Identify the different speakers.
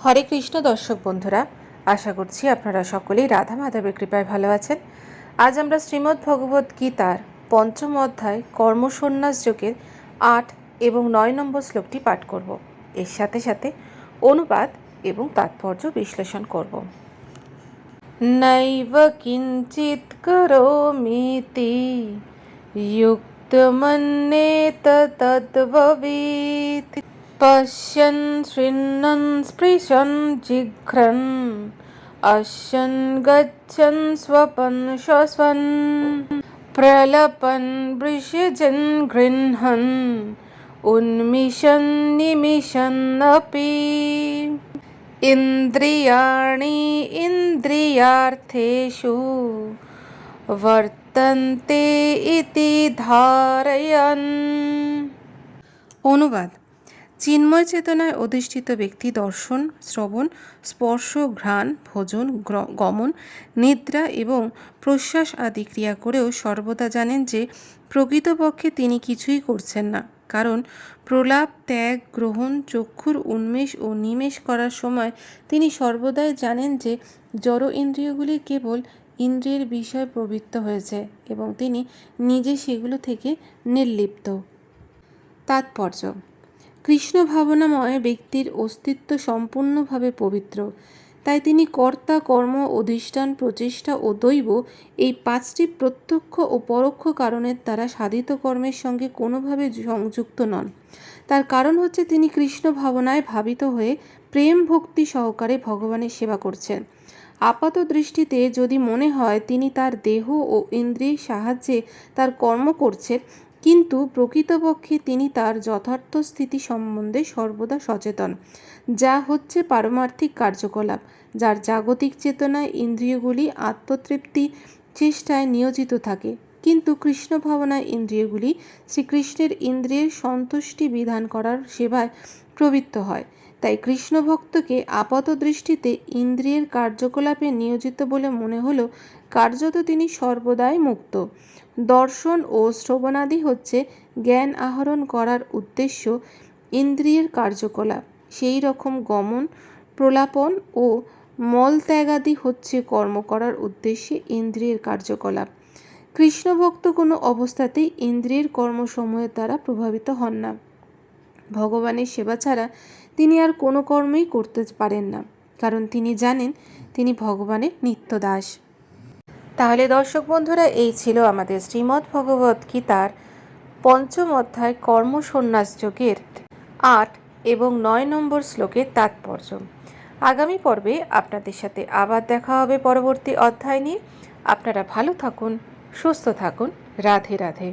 Speaker 1: হরে কৃষ্ণ দর্শক বন্ধুরা আশা করছি আপনারা সকলেই রাধা মাধবের কৃপায় ভালো আছেন আজ আমরা শ্রীমদ্ ভগবত গীতার পঞ্চম অধ্যায় কর্মসন্ন্যাস যোগের আট এবং নয় নম্বর শ্লোকটি পাঠ করব এর সাথে সাথে অনুবাদ এবং তাৎপর্য বিশ্লেষণ করব নৈব কিঞ্চিৎ করোমিতি युक्तमन्येत तद्ववीत् पश्यन् शृण्वन् स्पृशन् जिघ्रन् अश्यन् गच्छन् स्वपन् श्वसन् प्रलपन् वृषजन् गृह्णन् उन्मिषन् निमिषन्नपि इन्द्रियाणि इन्द्रियार्थेषु বর্তন্তে ইতি ধারয়ন অনুবাদ চিন্ময় চেতনায় অধিষ্ঠিত ব্যক্তি দর্শন, শ্রবণ, স্পর্শ, ঘ্রাণ, ভোজন গমন, নিদ্রা এবং প্রশ্বাস আদি ক্রিয়া করেও সর্বদা জানেন যে প্রকৃতপক্ষে তিনি কিছুই করছেন না। কারণ প্রলাপ, ত্যাগ, গ্রহণ, চক্ষুর উন্মেষ ও নিমেষ করার সময় তিনি সর্বদাই জানেন যে জড় ইন্দ্রিয়গুলি কেবল ইন্দ্রিয়ের বিষয় প্রবৃত্ত হয়েছে এবং তিনি নিজে সেগুলো থেকে নির্লিপ্ত। তাৎপর্য কৃষ্ণ ভাবনাময় ব্যক্তির অস্তিত্ব সম্পূর্ণভাবে পবিত্র। তাই তিনি কর্তা, কর্ম, অধিষ্ঠান, প্রচেষ্টা ও দৈব এই পাঁচটি প্রত্যক্ষ ও পরোক্ষ কারণের দ্বারা সাধিত কর্মের সঙ্গে কোনোভাবে সংযুক্ত নন। তার কারণ হচ্ছে তিনি কৃষ্ণ ভাবনায় ভাবিত হয়ে প্রেম ভক্তি সহকারে ভগবানের সেবা করছেন। আপাত দৃষ্টিতে যদি মনে হয় তিনি তার দেহ ও ইন্দ্রিয়ের সাহায্যে তার কর্ম করছেন কিন্তু প্রকৃতপক্ষে তিনি তার যথার্থ স্থিতি সম্বন্ধে সর্বদা সচেতন, যা হচ্ছে পারমার্থিক কার্যকলাপ, যার জাগতিক চেতনায় ইন্দ্রিয়গুলি আত্মতৃপ্তি চেষ্টায় নিয়োজিত থাকে। কিন্তু কৃষ্ণ ভাবনায় ইন্দ্রিয়গুলি শ্রীকৃষ্ণের ইন্দ্রিয়ের সন্তুষ্টি বিধান করার সেবায় প্রবৃত্ত হয়। তাই কৃষ্ণ ভক্তকে আপাত দৃষ্টিতে ইন্দ্রিয়ের কার্যকলাপে নিয়োজিত বলে মনে হলো কার্যত তিনি সর্বদাই মুক্ত। দর্শন ও শ্রবণাদি হচ্ছে জ্ঞান আহরণ করার উদ্দেশ্য, ইন্দ্রিয়ের কার্যকলাপ। সেই রকম গমন, প্রলাপন ও মলত্যাগাদি হচ্ছে কর্ম করার উদ্দেশ্যে ইন্দ্রিয়ের কার্যকলাপ। কৃষ্ণভক্ত কোনো অবস্থাতেই ইন্দ্রিয়ের কর্মসমূহের দ্বারা প্রভাবিত হন না। ভগবানের সেবা ছাড়া তিনি আর কোনো কর্মই করতে পারেন না, কারণ তিনি জানেন তিনি ভগবানের নিত্য দাস তাহলে দর্শক বন্ধুরা, এই ছিল আমাদের শ্রীমদ্ ভগবত গীতার পঞ্চম অধ্যায় কর্মসন্ন্যাস যোগের আট এবং নয় নম্বর শ্লোকের তাৎপর্য। আগামী পর্বে আপনাদের সাথে আবার দেখা হবে পরবর্তী অধ্যায় নিয়ে। আপনারা ভালো থাকুন, সুস্থ থাকুন। রাধে রাধে।